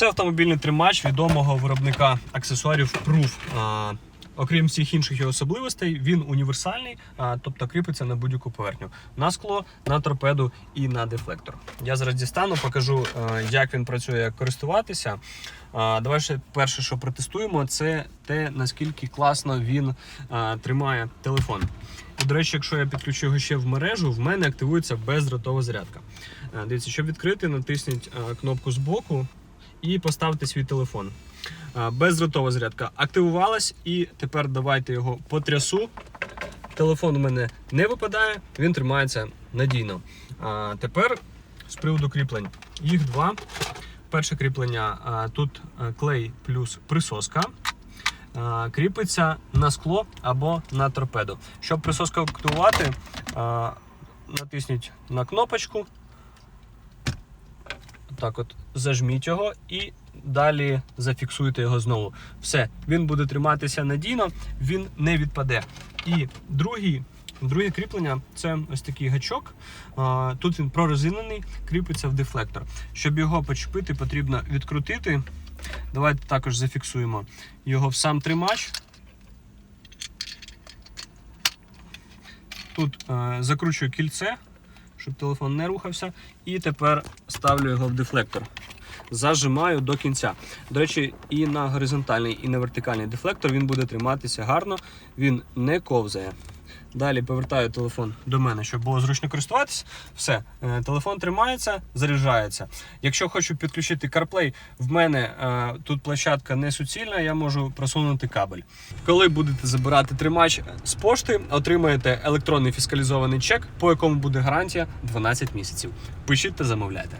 Це автомобільний тримач відомого виробника аксесуарів Proof. Окрім всіх інших його особливостей, він універсальний, тобто кріпиться на будь-яку поверхню. На скло, на торпеду і на дефлектор. Я зараз дістану, покажу, як він працює, як користуватися. Давай ще перше, що протестуємо, це те, наскільки класно він тримає телефон. І, до речі, якщо я підключу його ще в мережу, в мене активується бездротова зарядка. Дивіться, щоб відкрити, натисніть кнопку збоку і поставте свій телефон. Е, Бездротова зарядка активувалась, і тепер давайте його потрясу. Телефон у мене не випадає, він тримається надійно. А тепер з приводу кріплень. Їх два. Перше кріплення тут клей плюс присоска. Кріпиться на скло або на торпеду. Щоб присоску активувати, натисніть на кнопочку. Так от зажміть його і далі зафіксуйте його знову. Все, він буде триматися надійно, він не відпаде. І другий, друге кріплення це ось такий гачок. Тут він прорезинений, кріпиться в дефлектор. Щоб його почепити, потрібно відкрутити. Давайте також зафіксуємо його в сам тримач. Тут е, закручую кільце, щоб телефон не рухався. І тепер ставлю його в дефлектор. Зажимаю до кінця. До речі, і на горизонтальний, і на вертикальний дефлектор він буде триматися гарно, він не ковзає. Далі повертаю телефон до мене, щоб було зручно користуватися. Все, е, телефон тримається, заряджається. Якщо хочу підключити CarPlay, в мене е, тут площадка не суцільна, я можу просунути кабель. Коли будете забирати тримач з пошти, отримаєте електронний фіскалізований чек, по якому буде гарантія 12 місяців. Пишіть та замовляйте.